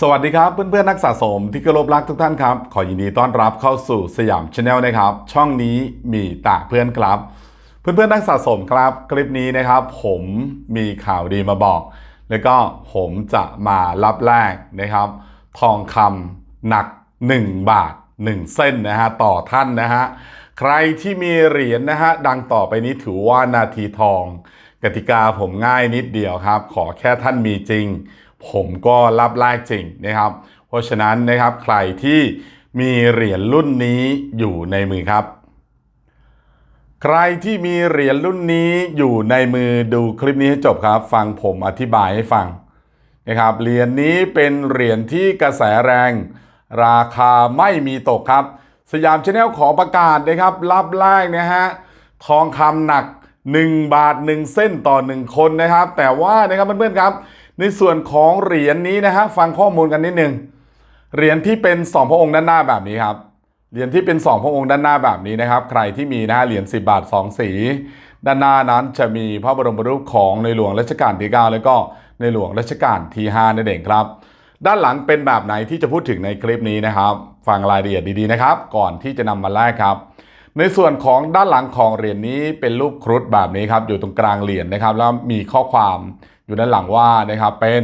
สวัสดีครับเพื่อนๆนักสะสมที่เคารพรักทุกท่านครับ ขอยินดีต้อนรับเข้าสู่สยามชาแนลนะครับ ช่องนี้มีตาเพื่อนครับ เพื่อนๆนักสะสมครับ คลิปนี้นะครับ ผมมีข่าวดีมาบอก แล้วก็ผมจะมารับแรกนะครับ ทองคำหนัก 1 บาท 1 เส้นนะฮะต่อท่านนะฮะใครที่มีเหรียญนะฮะดังต่อไปนี้ถือว่านาทีทอง กติกาผมง่ายนิดเดียวครับ ขอแค่ท่านมีจริง ผมก็รับแลกจริงนะครับ เพราะฉะนั้นนะครับใครที่มีเหรียญรุ่นนี้อยู่ในมือครับ ใครที่มีเหรียญรุ่นนี้อยู่ในมือดูคลิปนี้ให้จบครับ ฟังผมอธิบายให้ฟังนะครับเหรียญนี้เป็นเหรียญที่กระแสแรง ราคาไม่มีตกครับ สยามชาแนลขอประกาศนะครับรับแรกนะฮะทองคำหนัก 1 บาท 1 เส้นต่อ 1 คนนะครับ แต่ว่านะครับเพื่อนๆครับ ในส่วนของเหรียญนี้นะฮะฟังข้อมูลกันนิดนึงเหรียญที่เป็น 2 พระองค์ด้านหน้าแบบนี้ครับเหรียญที่เป็น 2 พระองค์ด้านหน้าแบบนี้นะครับ ใครที่มีนะฮะเหรียญ10 บาท 2 สี ด้านหน้านั้นจะมีพระบรมรูปของในหลวงรัชกาลที่ 9 แล้วก็ในหลวงรัชกาลที่5นั่นเองครับ ด้านหลังเป็นแบบไหนที่จะพูดถึงในคลิปนี้นะครับ ฟังรายละเอียดดีๆนะครับ ก่อนที่จะนำมาแลกครับ ในส่วนของด้านหลังของเหรียญนี้เป็นรูปครุฑแบบนี้ครับอยู่ตรงกลางเหรียญนะครับ แล้วมีข้อความ อยู่ด้านหลังว่านะครับเป็น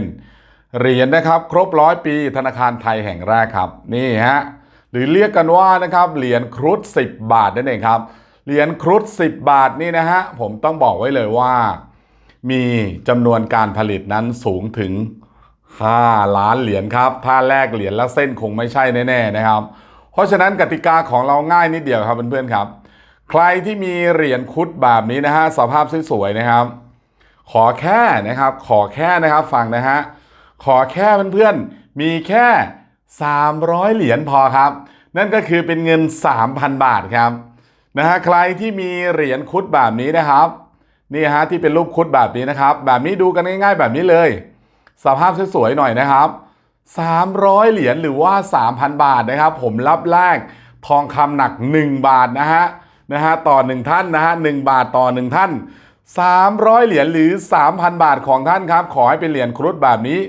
เหรียญนะครับครบร้อยปีธนาคารไทยแห่งแรกครับนี่ฮะหรือเรียกกันว่านะครับเหรียญครุฑ10 บาทนั่นเองครับเหรียญครุฑ10 บาทนี่นะฮะผมต้องบอกไว้เลยว่า มีจำนวนการผลิตนั้นสูงถึง 5 ล้านเหรียญครับถ้าแลกเหรียญแล้วเส้นคงไม่ใช่แน่ๆนะครับ เพราะฉะนั้นกติกาของเราง่ายนิดเดียวครับเพื่อนๆครับ ใครที่มีเหรียญคุดแบบนี้นะฮะสภาพสวยๆนะครับ ขอแค่นะครับ ขอแค่นะครับฟังนะฮะขอแค่เพื่อนๆมีแค่ 300 เหรียญพอครับ นั่นก็คือเป็นเงิน 3,000 บาทครับนะฮะใครที่มีเหรียญคุดแบบนี้นะครับนี่ฮะที่เป็นรูปคุดแบบนี้นะครับ แบบนี้ดูกันง่าย ๆ แบบนี้เลย สภาพสวยๆหน่อยนะครับ300 เหรียญหรือว่า 3,000 บาทนะครับ ผมรับแลกทองคำหนัก 1 บาทนะฮะนะฮะต่อ 1 ท่านนะฮะ1บาทต่อ 1 ท่าน 300 เหรียญหรือ 3,000 บาทของท่านครับ ขอให้เป็นเหรียญครุฑแบบนี้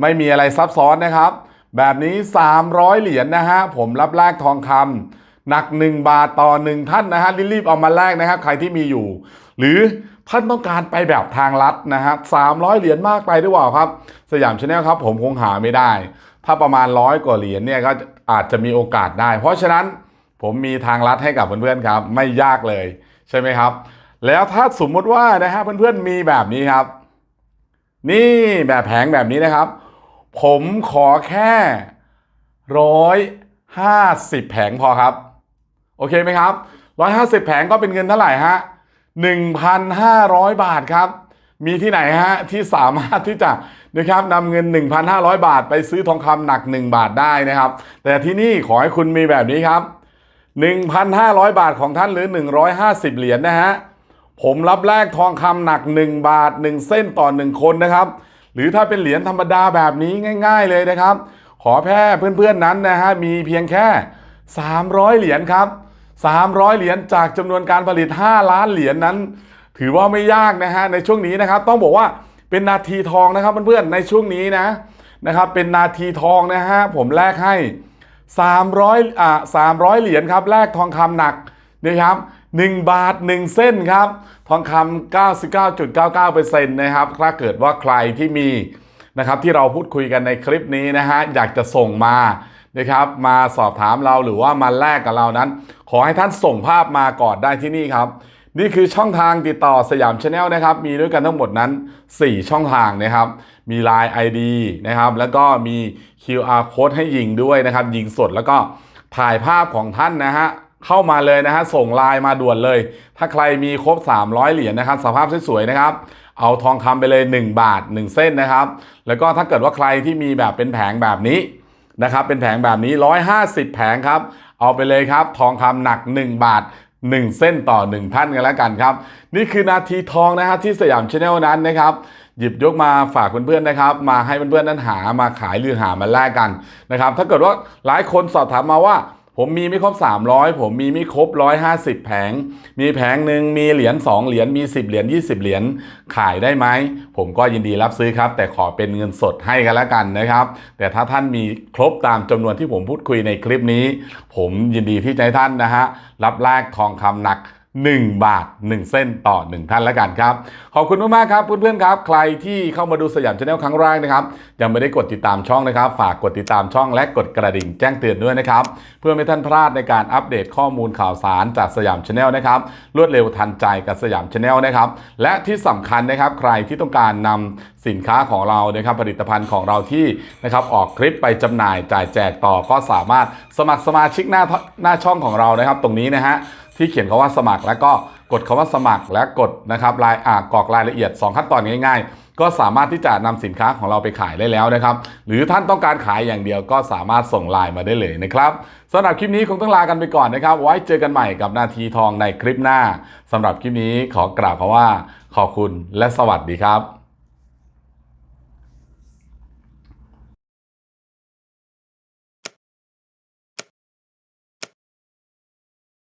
ไม่มีอะไรซับซ้อนนะครับ แบบนี้ 300 เหรียญนะฮะผมรับแลกทองคำหนัก 1 บาทต่อ 1 ท่านนะฮะรีบๆเอามาแลกนะครับ ใครที่มีอยู่ หรือท่านต้องการไปแบบทางลัดนะฮะ300 เหรียญมากไปหรือเปล่าครับ สยามชาแนลครับ ผมคงหาไม่ได้ ถ้าประมาณร้อยกว่าเหรียญเนี่ยก็อาจจะมีโอกาสได้ เพราะฉะนั้นผมมีทางลัดให้กับเพื่อนๆครับ ไม่ยากเลยใช่ไหมครับ แล้วถ้าสมมติว่านะฮะเพื่อนๆมีแบบนี้ครับ นี่แบบแผงแบบนี้นะครับ ผมขอแค่ร้อยห้าสิบแผงพอครับ โอเคไหมครับร้อยห้าสิบแผงก็เป็นเงินเท่าไหร่ฮะหนึ่งพันห้าร้อยบาทครับ มีที่ไหนฮะที่สามารถที่จะนะครับนำเงิน 1,500 บาท ไปซื้อทองคำหนัก 1 บาทได้นะครับ แต่ที่นี่ขอให้คุณมีแบบนี้ครับ 1,500 บาทของท่านหรือ 150 เหรียญนะฮะ ผมรับแลกทองคำหนัก 1 บาท 1 เส้นต่อ 1 คนนะครับ หรือถ้าเป็นเหรียญธรรมดาแบบนี้ง่าย ๆ เลยนะครับ ขอแค่เพื่อนๆนั้นนะฮะมีเพียงแค่ 300 เหรียญครับ 300 เหรียญจากจำนวนการผลิต 5 ล้านเหรียญนั้น ถือว่าไม่ยากนะฮะในช่วงนี้นะครับ ต้องบอกว่าเป็นนาทีทองนะครับเพื่อนๆในช่วงนี้นะนะครับเป็นนาทีทองนะฮะผมแลกให้ 300อ่า300 เหรียญครับแลกทองคำหนักนะครับ 1 บาท 1 เส้นครับ ทองคำ99.99%นะครับถ้าเกิดว่าใครที่มีนะครับที่เราพูดคุยกันในคลิปนี้นะฮะอยากจะส่งมานะครับมาสอบถามเราหรือว่ามาแลกกับเรานั้น ขอให้ท่านส่งภาพมาก่อนได้ที่นี่ครับ นี่คือช่องทางติดต่อสยามชาแนลนะครับ มีด้วยกันทั้งหมดนั้น 4 ช่องทางนะครับ มี Line ID นะครับ แล้วก็มี QR code ให้ยิงด้วยนะครับ ยิงสดแล้วก็ถ่ายภาพของท่านนะฮะ เข้ามาเลยนะฮะส่งไลน์มาด่วนเลย ถ้าใครมีครบ 300 เหรียญนะครับสภาพสวยๆนะครับเอาทองคำไปเลย 1 บาท 1 เส้นนะครับ แล้วก็ถ้าเกิดว่าใครที่มีแบบเป็นแผงแบบนี้นะครับเป็นแผงแบบนี้ 150 แผงครับ เอาไปเลยครับ ทองคำหนัก 1 บาท 1 เส้นต่อ1ท่านกันแล้วกันครับ นี่คือนาทีทองนะฮะที่สยามชาแนลนั้นนะครับหยิบยกมาฝากเพื่อนๆนะครับ มาให้เพื่อนๆนั้นหามาขายหรือหามาแลกกันนะครับ ถ้าเกิดว่าหลายคนสอบถามมาว่า ผมมีไม่ครบ 300 ผมมีไม่ครบ 150 แผง มีแผงหนึ่งมีเหรียญ2เหรียญมี 10 เหรียญ20 เหรียญขายได้ไหม ผมก็ยินดีรับซื้อครับ แต่ขอเป็นเงินสดให้กันแล้วกันนะครับ แต่ถ้าท่านมีครบตามจำนวนที่ผมพูดคุยในคลิปนี้ ผมยินดีที่จะให้ท่านนะฮะรับแลกทองคำหนัก 1 บาท 1 เส้นต่อ 1 ท่านแล้วกันครับ ขอบคุณมากๆครับเพื่อนๆครับ ใครที่เข้ามาดูสยามชาแนลครั้งแรกนะครับ ยังไม่ได้กดติดตามช่องนะครับ ฝากกดติดตามช่องและกดกระดิ่งแจ้งเตือนด้วยนะครับ เพื่อไม่ท่านพลาดในการอัปเดตข้อมูลข่าวสารจากสยามชาแนลนะครับ รวดเร็วทันใจกับสยามชาแนลนะครับ และที่สำคัญนะครับ ใครที่ต้องการนำสินค้าของเรานะครับผลิตภัณฑ์ของเราที่นะครับออกคลิปไปจำหน่ายจ่ายแจกต่อก็สามารถสมัครสมาชิกหน้าหน้าช่องของเรานะครับ ตรงนี้นะฮะ ที่เขียนคาว่าสมัคร แล้วก็กดคาว่าสมัครและกดนะครับรายอ่ากรอกรายละเอียด 2 ขั้นตอนง่าย ๆ ก็สามารถที่จะนำสินค้าของเราไปขายได้แล้วนะครับ หรือท่านต้องการขายอย่างเดียวก็สามารถส่งไลน์มาได้เลยนะครับสำหรับคลิปนี้คงต้องลากันไปก่อนนะครับ ไว้เจอกันใหม่กับนาทีทองในคลิปหน้าสำหรับคลิปนี้ขอกล่าวคำว่า ขอบคุณและสวัสดีครับ